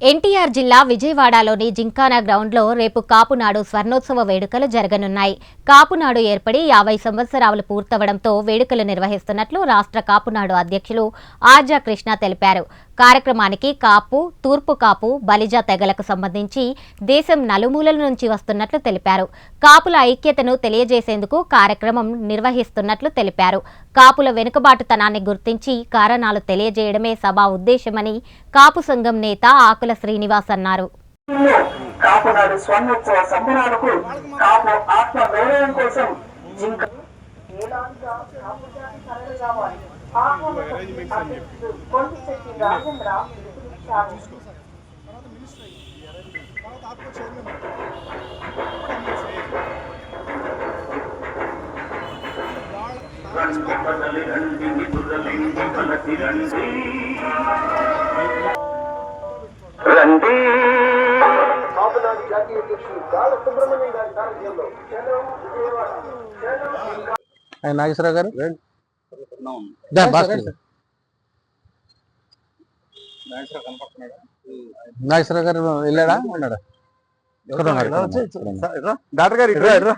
ఎన్టీఆర్ జిల్లా విజయవాడలోని జింకానా గ్రౌండ్లో రేపు కాపునాడు స్వర్ణోత్సవ వేడుకలు జరగనున్నాయి. కాపునాడు ఏర్పడి యాభై సంవత్సరాలు పూర్తవడంతో వేడుకలు నిర్వహిస్తున్నట్లు రాష్ట్ర కాపునాడు అధ్యక్షులు ఆర్జా కృష్ణ తెలిపారు. కార్యక్రమానికి కాపు తూర్పు కాపు బలిజ తెగలకు సంబంధించి దేశం నలుమూలల నుంచి వస్తున్నట్లు తెలిపారు. కాపుల ఐక్యతను తెలియజేసేందుకు కార్యక్రమం నిర్వహిస్తున్నట్లు తెలిపారు. కాపుల వెనుకబాటుతనాన్ని గుర్తించి కారణాలు తెలియజేయడమే సభ ఉద్దేశమని కాపు సంఘం నేత ఆకుల శ్రీనివాస్ అన్నారు. కాపునాడు స్వర్ణోత్సవ సంబరాలకు కాపు ఆత్మ గౌరవం కోసం జింక ఏలాంటిగా నాగేశ్వరరావు గారు. నాగేశ్వరరావు గారు వెళ్ళాడా? ఉన్నాడా. డాక్టర్ గారు ఇక్కడ.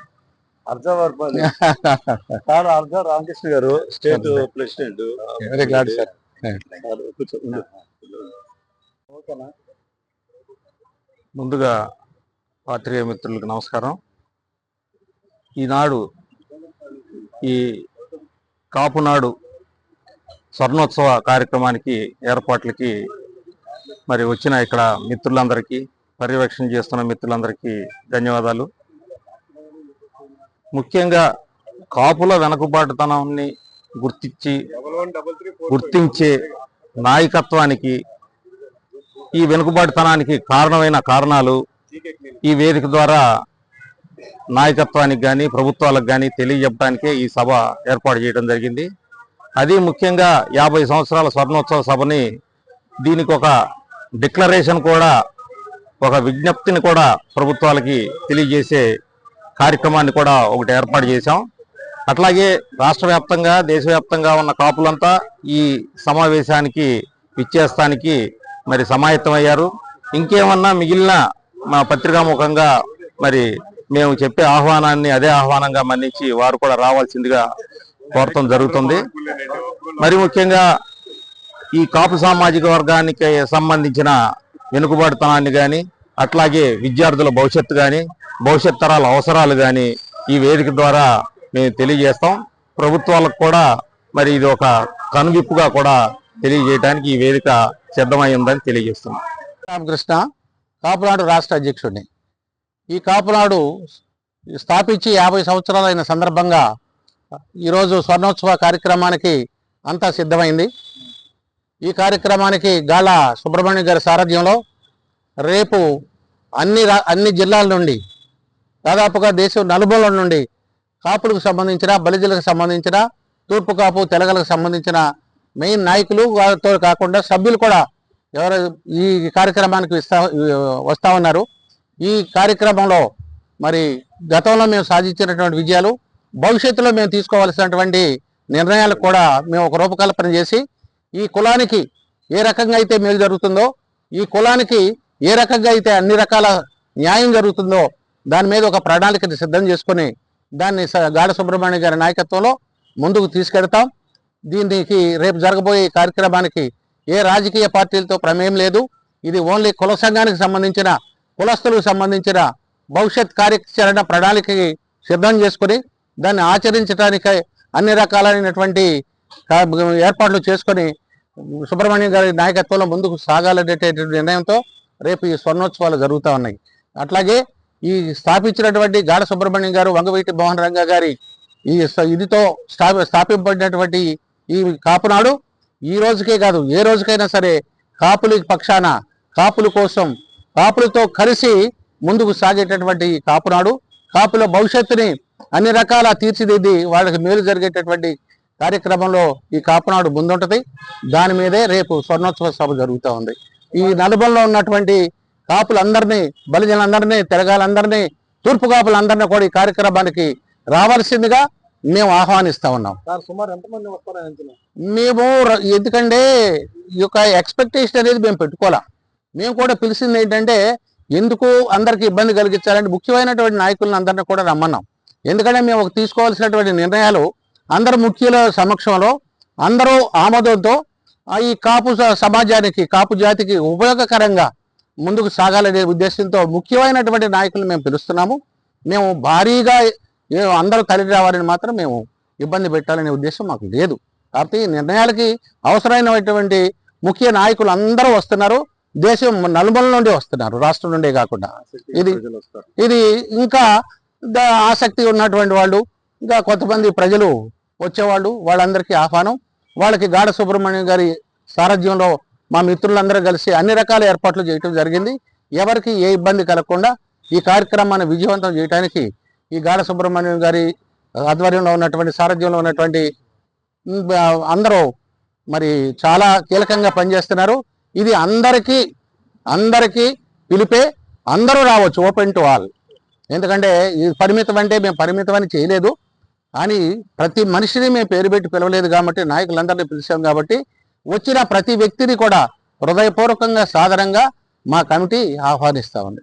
సార్ అర్జ రామకృష్ణ గారు state president. Very glad sir ముందుగా పాత్రికేయ మిత్రులకు నమస్కారం. ఈనాడు ఈ కాపునాడు స్వర్ణోత్సవ కార్యక్రమానికి ఏర్పాట్లకి మరి వచ్చిన ఇక్కడ మిత్రులందరికీ పర్యవేక్షణ చేస్తున్న మిత్రులందరికీ ధన్యవాదాలు. ముఖ్యంగా కాపుల వెనుకబాటుతనాన్ని గుర్తించి గుర్తించే నాయకత్వానికి ఈ వెనుకబాటుతనానికి కారణమైన కారణాలు ఈ వేదిక ద్వారా నాయకత్వానికి కానీ ప్రభుత్వాలకు కానీ తెలియజెప్పడానికే ఈ సభ ఏర్పాటు చేయడం జరిగింది. అది ముఖ్యంగా యాభై సంవత్సరాల స్వర్ణోత్సవ సభని దీనికి ఒక డిక్లరేషన్ కూడా ఒక విజ్ఞప్తిని కూడా ప్రభుత్వాలకి తెలియజేసే కార్యక్రమాన్ని కూడా ఒకటి ఏర్పాటు చేశాం. అట్లాగే రాష్ట్ర వ్యాప్తంగా దేశవ్యాప్తంగా ఉన్న కాపులంతా ఈ సమావేశానికి విచ్చేస్తానికి మరి సమాయత్తమయ్యారు. ఇంకేమన్నా మిగిలిన మా పత్రికాముఖంగా మరి మేము చెప్పే ఆహ్వానాన్ని అదే ఆహ్వానంగా మన్నించి వారు కూడా రావాల్సిందిగా కోరటం జరుగుతుంది. మరి ముఖ్యంగా ఈ కాపు సామాజిక వర్గానికి సంబంధించిన వెనుకబడితనాన్ని కానీ అట్లాగే విద్యార్థుల భవిష్యత్తు కానీ భవిష్యత్ తరాల అవసరాలు కానీ ఈ వేదిక ద్వారా మేము తెలియజేస్తాం. ప్రభుత్వాలకు కూడా మరి ఇది ఒక కనువిప్పుగా కూడా తెలియజేయడానికి ఈ వేదిక సిద్ధమై ఉందని తెలియజేస్తున్నాం. రామకృష్ణ. కాపునాడు రాష్ట్ర అధ్యక్షుడిని. ఈ కాపునాడు స్థాపించి యాభై సంవత్సరాలైన సందర్భంగా ఈరోజు స్వర్ణోత్సవ కార్యక్రమానికి అంతా సిద్ధమైంది. ఈ కార్యక్రమానికి గాల సుబ్రహ్మణ్యం గారి సారథ్యంలో రేపు అన్ని రా అన్ని జిల్లాల నుండి దాదాపుగా దేశం నలుమూలల నుండి కాపులకు సంబంధించిన బలిజలకు సంబంధించిన తూర్పు కాపు తెలగలకు సంబంధించిన మెయిన్ నాయకులు వారితో కాకుండా సభ్యులు కూడా ఎవరు ఈ కార్యక్రమానికి ఇస్తా వస్తా ఉన్నారు. ఈ కార్యక్రమంలో మరి గతంలో మేము సాధించినటువంటి విజయాలు భవిష్యత్తులో మేము తీసుకోవాల్సినటువంటి నిర్ణయాలు కూడా మేము ఒక రూపకల్పన చేసి ఈ కులానికి ఏ రకంగా అయితే మేలు జరుగుతుందో ఈ కులానికి ఏ రకంగా అయితే అన్ని రకాల న్యాయం జరుగుతుందో దాని మీద ఒక ప్రణాళికని సిద్ధం చేసుకొని దాన్ని స- గాఢ సుబ్రహ్మణ్య గారి నాయకత్వంలో ముందుకు తీసుకెడతాం. దీనికి రేపు జరగబోయే కార్యక్రమానికి ఏ రాజకీయ పార్టీలతో ప్రమేయం లేదు. ఇది ఓన్లీ కుల సంఘానికి సంబంధించిన కులస్తులకు సంబంధించిన భవిష్యత్ కార్యాచరణ ప్రణాళికకి సిద్ధం చేసుకొని దాన్ని ఆచరించడానికి అన్ని రకాలైనటువంటి ఏర్పాట్లు చేసుకొని సుబ్రహ్మణ్యం గారి నాయకత్వంలో ముందుకు సాగాలనేటటువంటి నిర్ణయంతో రేపు ఈ స్వర్ణోత్సవాలు జరుగుతూ ఉన్నాయి. అట్లాగే ఈ స్థాపించినటువంటి గాఢ సుబ్రహ్మణ్యం గారు వంగవీటి మోహన్ రంగ గారి ఈ ఇదితో స్థాపి స్థాపింపబడినటువంటి ఈ కాపునాడు ఈ రోజుకే కాదు ఏ రోజుకైనా సరే కాపుల పక్షాన కాపుల కోసం కాపులతో కలిసి ముందుకు సాగేటటువంటి కాపునాడు కాపుల భవిష్యత్తుని అన్ని రకాల తీర్చిదిద్ది వాళ్ళకి మేలు జరిగేటటువంటి కార్యక్రమంలో ఈ కాపునాడు ముందుంటది. దాని మీదే రేపు స్వర్ణోత్సవ సభ జరుగుతూ ఉంది. ఈ నలుబల్లో ఉన్నటువంటి కాపులందరినీ బలిజలందరినీ తెలగాలందరినీ తూర్పు కాపులందరినీ కూడా ఈ కార్యక్రమానికి రావాల్సిందిగా మేము ఆహ్వానిస్తా ఉన్నాం. మేము ఎందుకంటే ఈ యొక్క ఎక్స్పెక్టేషన్ అనేది మేము పెట్టుకోవాలా. మేము కూడా పిలిచింది ఏంటంటే ఎందుకు అందరికి ఇబ్బంది కలిగించాలంటే ముఖ్యమైనటువంటి నాయకులను అందరినీ కూడా రమ్మన్నాం. ఎందుకంటే మేము ఒక తీసుకోవాల్సినటువంటి నిర్ణయాలు అందరు ముఖ్యుల సమక్షంలో అందరూ ఆమోదంతో ఈ కాపు సమాజానికి కాపు జాతికి ఉపయోగకరంగా ముందుకు సాగాలనే ఉద్దేశంతో ముఖ్యమైనటువంటి నాయకులను మేము పిలుస్తున్నాము. మేము భారీగా ఏ అందరూ తల్లి రావాలని మాత్రం మేము ఇబ్బంది పెట్టాలనే ఉద్దేశం మాకు లేదు. కాబట్టి ఈ నిర్ణయాలకి అవసరమైనటువంటి ముఖ్య నాయకులు అందరూ వస్తున్నారు. దేశం నలుమూల నుండి వస్తున్నారు రాష్ట్రం నుండే కాకుండా. ఇది-. ఇది ఇంకా ఆసక్తి ఉన్నటువంటి వాళ్ళు ఇంకా కొంతమంది ప్రజలు వచ్చేవాళ్ళు వాళ్ళందరికీ ఆహ్వానం. వాళ్ళకి గాఢ సుబ్రహ్మణ్యం గారి సారథ్యంలో మా మిత్రులందరూ కలిసి అన్ని రకాల ఏర్పాట్లు చేయటం జరిగింది. ఎవరికి ఏ ఇబ్బంది కలగకుండా ఈ కార్యక్రమాన్ని విజయవంతం చేయడానికి ఈ గాఢ సుబ్రహ్మణ్యం గారి ఆధ్వర్యంలో ఉన్నటువంటి సారథ్యంలో ఉన్నటువంటి అందరూ మరి చాలా కీలకంగా పనిచేస్తున్నారు. ఇది అందరికీ అందరికీ పిలిపే అందరూ రావచ్చు ఓపెన్ టు ఆల్. ఎందుకంటే ఇది పరిమితం అంటే మేము పరిమితం అని చేయలేదు. కానీ ప్రతి మనిషిని మేము పేరు పెట్టి పిలవలేదు కాబట్టి నాయకులందరినీ పిలిచాం కాబట్టి వచ్చిన ప్రతి వ్యక్తిని కూడా హృదయపూర్వకంగా సాధారణంగా మా కమిటీ ఆహ్వానిస్తా ఉంది.